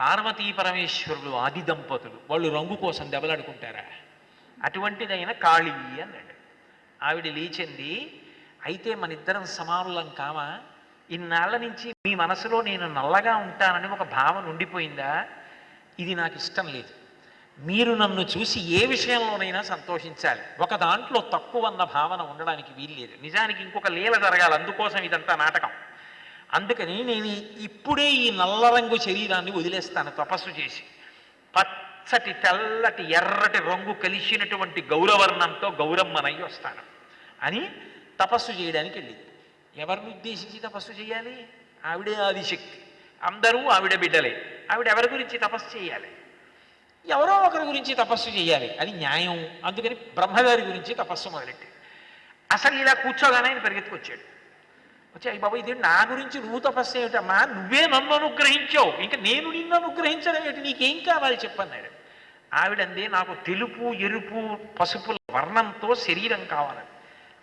పార్వతీ పరమేశ్వరులు ఆది దంపతులు వాళ్ళు రంగు కోసం దెబ్బలాడుకుంటారా? అటువంటిదైన కాళీ అన్నాడు. ఆవిడ లేచింది అయితే మన ఇద్దరం సమానులం కామా? ఇన్నాళ్ళ నుంచి మీ మనసులో నేను నల్లగా ఉంటానని ఒక భావన ఉండిపోయిందా? ఇది నాకు ఇష్టం లేదు. మీరు నన్ను చూసి ఏ విషయంలోనైనా సంతోషించాలి. ఒక దాంట్లో తక్కువ అన్న భావన ఉండడానికి వీల్లేదు. నిజానికి ఇంకొక లీల జరగాలి. అందుకోసం ఇదంతా నాటకం. అందుకని నేను ఇప్పుడే ఈ నల్ల రంగు శరీరాన్ని వదిలేస్తాను తపస్సు చేసి. పచ్చటి తెల్లటి ఎర్రటి రంగు కలిసినటువంటి గౌరవర్ణంతో గౌరమ్మనయ్యి వస్తాను అని తపస్సు చేయడానికి వెళ్ళింది ఎవరిని ఉద్దేశించి తపస్సు చేయాలి? ఆవిడే ఆదిశక్తి. అందరూ ఆవిడ బిడ్డలే. ఆవిడ ఎవరి గురించి తపస్సు చేయాలి? ఎవరో ఒకరి గురించి తపస్సు చేయాలి. అది న్యాయం. అందుకని బ్రహ్మగారి గురించి తపస్సు మొదలెట్టి అసలు ఇలా కూర్చోగానే ఆయన పరిగెత్తుకొచ్చాడు. వచ్చి అయ్యి ఇది నా గురించి నువ్వు తపస్సు ఏమిటమ్మా? నువ్వే నన్ను అనుగ్రహించావు. ఇంకా నేను నిన్ను అనుగ్రహించడం ఏమిటి నీకేం కావాలి చెప్పన్నాడు ఆవిడంది నాకు తెలుపు ఎరుపు పసుపు వర్ణంతో శరీరం కావాలని.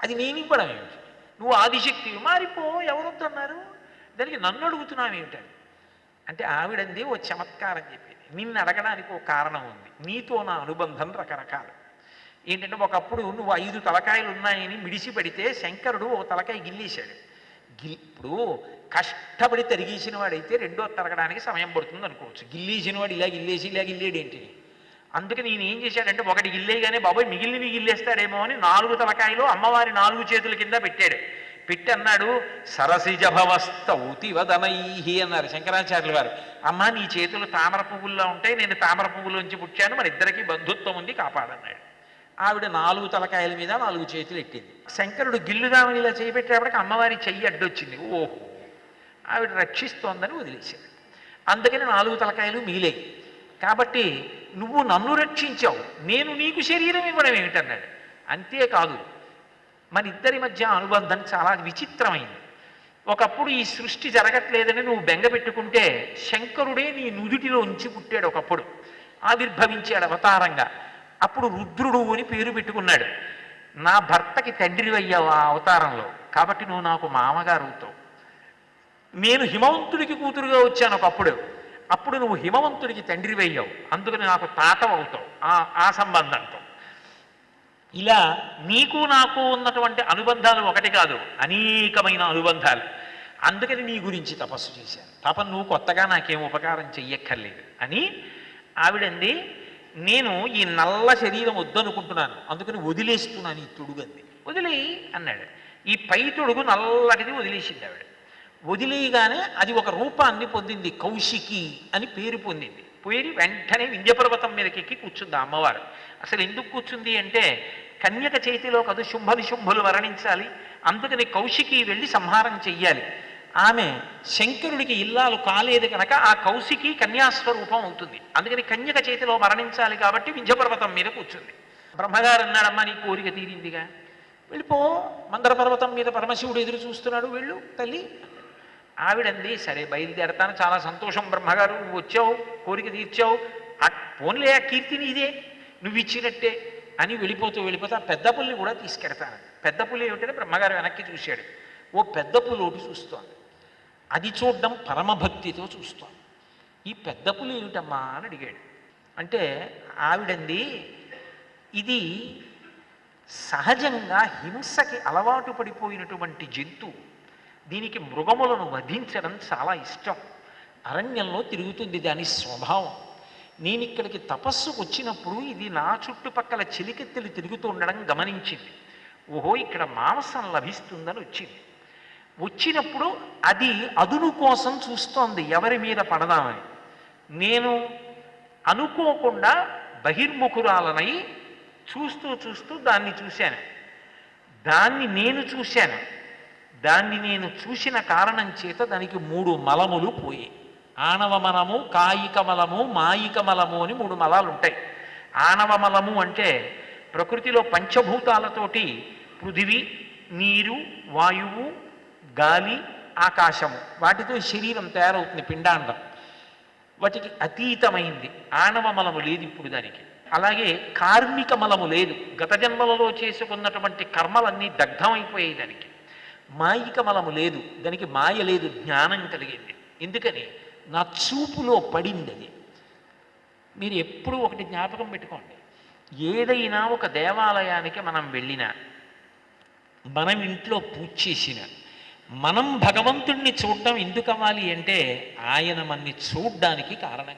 అది నేను ఇవ్వడం ఏమిటి? నువ్వు ఆదిశక్తి మారిపో ఎవరొద్దన్నారు? దానికి నన్ను అడుగుతున్నావు ఏమిటని అంటే ఆవిడంది ఓ చమత్కారం చెప్పింది. నిన్ను అడగడానికి ఒక కారణం ఉంది. నీతో నా అనుబంధం రకరకాలు. ఏంటంటే ఒకప్పుడు నువ్వు ఐదు తలకాయలు ఉన్నాయని మిడిసి పడితే శంకరుడు ఓ తలకాయ గిల్లేశాడు. ఇప్పుడు కష్టపడి తరిగేసిన వాడైతే రెండో తరగడానికి సమయం పడుతుంది అనుకోవచ్చు. గిల్లేసిన వాడు ఇలా గిల్లేసి ఇలా గిల్లేడేంటి అందుకే నేను ఏం చేశాడంటే ఒకటి గిల్లేగానే బాబాయ్ మిగిలినవి గిల్లేస్తాడేమో అని నాలుగు తలకాయలు అమ్మవారి నాలుగు చేతుల కింద పెట్టాడు. పెట్టి అన్నాడు సరసిజ భవస్తౌతి వదనైహి అన్నారు శంకరాచార్యులు గారు. అమ్మ నీ చేతులు తామర పువ్వుల్లో ఉంటాయి నేను తామర పువ్వులోంచి పుట్టాను మన ఇద్దరికి బంధుత్వం ఉంది కాపాడన్నాడు. ఆవిడ నాలుగు తలకాయల మీద నాలుగు చేతులు ఎట్టింది శంకరుడు గిల్లుదామని ఇలా చేయబెట్టేపటికి అమ్మవారి చెయ్యి అడ్డొచ్చింది. ఓహో. ఆవిడ రక్షిస్తోందని వదిలేశాడు అందుకని నాలుగు తలకాయలు మిగిలే కాబట్టి నువ్వు నన్ను రక్షించావు. నేను నీకు శరీరం ఇవ్వడం ఏమిటన్నాడు. అంతేకాదు మన ఇద్దరి మధ్య అనుబంధం చాలా విచిత్రమైంది. ఒకప్పుడు ఈ సృష్టి జరగట్లేదని నువ్వు బెంగ పెట్టుకుంటే శంకరుడే నీ నుదుటిలో ఉంచి పుట్టాడు ఒకప్పుడు. ఆవిర్భవించాడు అవతారంగా. అప్పుడు రుద్రుడు అని పేరు పెట్టుకున్నాడు. నా భర్తకి తండ్రి అయ్యావు ఆ అవతారంలో. కాబట్టి నువ్వు నాకు మామగారు అవుతావు. నేను హిమవంతుడికి కూతురుగా వచ్చాను ఒకప్పుడు. అప్పుడు నువ్వు హిమవంతుడికి తండ్రి అయ్యావు. అందుకని నాకు తాత అవుతావు. ఆ ఆ సంబంధంతో. ఇలా నీకు నాకు ఉన్నటువంటి అనుబంధాలు ఒకటి కాదు. అనేకమైన అనుబంధాలు. అందుకని నీ గురించి తపస్సు చేశాను. పాపం నువ్వు కొత్తగా నాకేం ఉపకారం చెయ్యక్కర్లేదు అని ఆవిడంది నేను ఈ నల్ల శరీరం వద్దనుకుంటున్నాను. అందుకని వదిలేస్తున్నాను ఈ తొడుగంది. వదిలే అన్నాడు. ఈ పై తొడుగు నల్లటిది వదిలేసింది ఆవిడ. వదిలేయగానే అది ఒక రూపాన్ని పొందింది కౌశికి అని పేరు పొందింది. పేరు వెంటనే వింధ్యపర్వతం మీదకి ఎక్కి కూర్చుంది అమ్మవారు. అసలు ఎందుకు కూర్చుంది అంటే కన్యక చేతిలో కదు శుంభ నిశుంభులు వర్ణించాలి అందుకని కౌశికి వెళ్ళి సంహారం చెయ్యాలి. ఆమె శంకరుడికి ఇల్లాలు కాలేదు కనుక ఆ కౌశికి కన్యాస్వరూపం అవుతుంది. అందుకని కన్యక చేతిలో మరణించాలి కాబట్టి వింధ్యపర్వతం మీద కూర్చుంది. బ్రహ్మగారు అన్నాడమ్మా నీ కోరిక తీరిందిగా. వెళ్ళిపో మందర పర్వతం మీద పరమశివుడు ఎదురు చూస్తున్నాడు వెళ్ళు తల్లి. ఆవిడంది సరే బయలుదేరతాను చాలా సంతోషం బ్రహ్మగారు నువ్వు వచ్చావు కోరిక తీర్చావు. ఆ పోన్లే ఆ కీర్తిని ఇదే నువ్వు ఇచ్చినట్టే. అని వెళ్ళిపోతూ వెళ్ళిపోతూ ఆ పెద్ద పుల్లి కూడా తీసుకెడతాను. పెద్ద పుల్లి ఏమిటంటే బ్రహ్మగారు వెనక్కి చూశాడు. ఓ పెద్ద పుల్లి ఒకటి చూస్తోంది. అది చూడడం పరమభక్తితో చూస్తాం. ఈ పెద్ద పులి ఏమిటమ్మా అని అడిగాడు. అంటే ఆవిడంది ఇది సహజంగా హింసకి అలవాటు పడిపోయినటువంటి జంతువు దీనికి మృగములను వధించడం చాలా ఇష్టం. అరణ్యంలో తిరుగుతుంది దాని స్వభావం. నేను ఇక్కడికి తపస్సుకు వచ్చినప్పుడు ఇది నా చుట్టుపక్కల చిలికెత్తులు తిరుగుతూ ఉండడం గమనించింది. ఓహో ఇక్కడ మాంసం లభిస్తుందని వచ్చింది. వచ్చినప్పుడు అది అదును కోసం చూస్తోంది ఎవరి మీద పడదామని. నేను అనుకోకుండా బహిర్ముఖురాలనై చూస్తూ చూస్తూ దాన్ని చూశాను. దాన్ని నేను చూశాను. దాన్ని నేను చూసిన కారణం చేత దానికి మూడు మలములు పోయి ఆనవ మలము కాయిక మలము మాయిక మలము అని మూడు మలాలు ఉంటాయి ఆనవ మలము అంటే ప్రకృతిలో పంచభూతాలతోటి పృథివీ నీరు వాయువు గాలి ఆకాశము. వాటితో శరీరం తయారవుతుంది పిండాండం వాటికి అతీతమైంది. ఆనవ మలము లేదు ఇప్పుడు దానికి. అలాగే కార్మిక మలము లేదు. గత జన్మలలో చేసుకున్నటువంటి కర్మలన్నీ దగ్ధమైపోయాయి దానికి. మాయిక మలము లేదు. దానికి మాయ లేదు. జ్ఞానం కలిగింది. ఎందుకని? నా చూపులో పడింది అది మీరు ఎప్పుడూ ఒకటి జ్ఞాపకం పెట్టుకోండి. ఏదైనా ఒక దేవాలయానికి మనం వెళ్ళినా మనం ఇంట్లో పూజ చేసిన మనం భగవంతుణ్ణి చూడడం ఎందుకు అవ్వాలి అంటే ఆయన మన్ని చూడ్డానికి కారణం